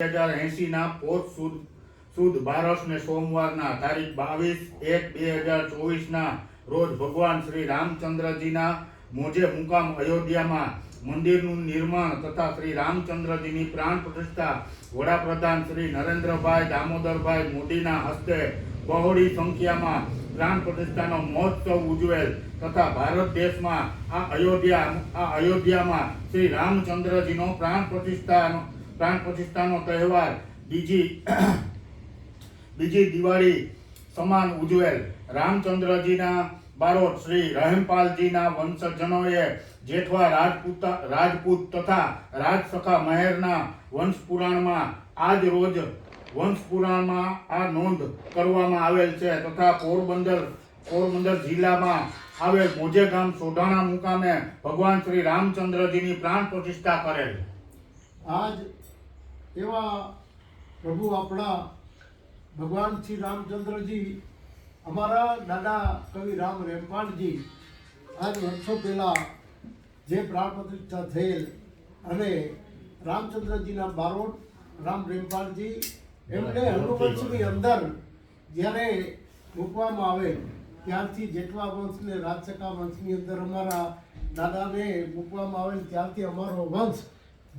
હજાર એંશીના પોષ સુદ સુદ બારસ ને સોમવારના તારીખ બાવીસ એક બે હજાર ચોવીસના રોજ ભગવાન શ્રી રામચંદ્રજીના મોજે મુકામ અયોધ્યામાં મંદિરનું નિર્માણ તથા શ્રી રામચંદ્રજીની પ્રાણ પ્રતિષ્ઠા વડાપ્રધાન શ્રી નરેન્દ્રભાઈ દામોદરભાઈ મોદીના હસ્તે બહોળી સંખ્યામાં પ્રાણ પ્રતિષ્ઠાનો મહોત્સવ ઉજવેલ તથા ભારત દેશમાં આ અયોધ્યા, આ અયોધ્યામાં શ્રી રામચંદ્રજીનો પ્રાણ પ્રતિષ્ઠાનો પ્રાણ પ્રતિષ્ઠાનો તહેવાર, બીજી બીજી દિવાળી સમાન ઉજવેલ. રામચંદ્રજીના બારોટ શ્રી રહેમપાલજીના વંશજનોએ જેઠવા રાજપૂત રાજપૂત તથા રાજસખા મહેરના વંશપુરાણમાં આજ રોજ વંશપુરાણમાં આ નોંધ કરવામાં આવેલ છે તથા પોરબંદર પોરબંદર જિલ્લામાં આવેલ મોજે ગામ સોઢાણા મુકામે ભગવાન શ્રી રામચંદ્રજીની પ્રાણ પ્રતિષ્ઠા કરેલ. આજ એવા પ્રભુ આપણા ભગવાન શ્રી રામચંદ્રજી અમારા દાદા કવિ રામ રેમ્પાણજી આજ વર્ષો પહેલાં જે પ્રાણ પ્રતિષ્ઠા થયેલ અને રામચંદ્રજીના બારોટ રામ રેમ્પાણજી એમને હનુવંશની અંદર જ્યારે મૂકવામાં આવે ત્યારથી જેટલા વંશને રાજસકા વંશની અંદર અમારા દાદાને મૂકવામાં આવેલ ત્યારથી અમારો વંશ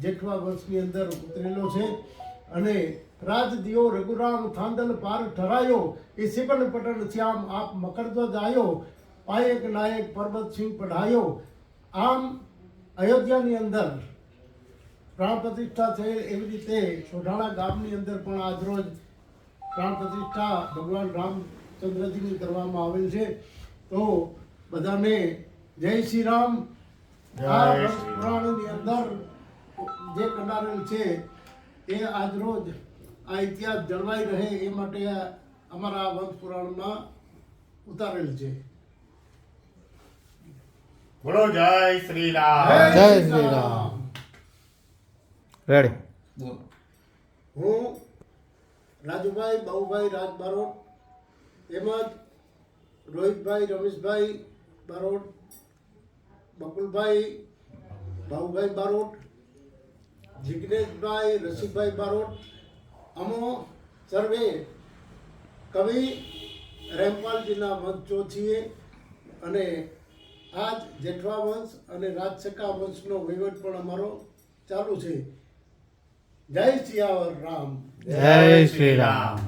જેઠવા વંશની અંદર ઉતરેલો છે. અને રાજ દિયો રઘુરામ થાંદલ પાર ઠરાયો. એ સિબન પટન શ્યામ આપ મકરધ્વજ આવ્યો પાયક નાયક પર્વત સિંહ પઢાયો. આમ અયોધ્યાની અંદર પ્રાણ પ્રતિષ્ઠા છે એવી રીતે સોઢાણા ગામની અંદર પણ આજરોજ પ્રાણ પ્રતિષ્ઠા ભગવાન રામચંદ્રજીની કરવામાં આવેલ છે. તો બધાને જય શ્રી રામ. આ રામ. પુરાણની અંદર જે કંડારેલ છે એ આજરોજ આ ઇતિહાસ જળવાઈ રહે એ માટે અમારા આ વંશ પુરાણમાં ઉતારેલ છે. બોલો જય શ્રી રામ જય શ્રી રામ. રેડી હું રાજુભાઈ બાઉભાઈ રાજ બારોટ તેમજ રોહિતભાઈ રમેશભાઈ બારોટ બકુલભાઈ ભાઉભાઈ બારોટ જિગ્નેશભાઈ, રસિકભાઈ બારોટ, અમો, સર્વે, કવિ, રેમપાલજીના વંશો છીએ અને આજ જેઠવા વંશ અને રાજસકા વંશનો વહીવટ પણ અમારો ચાલુ છે. જય સિયાવર રામ. જય શ્રી રામ.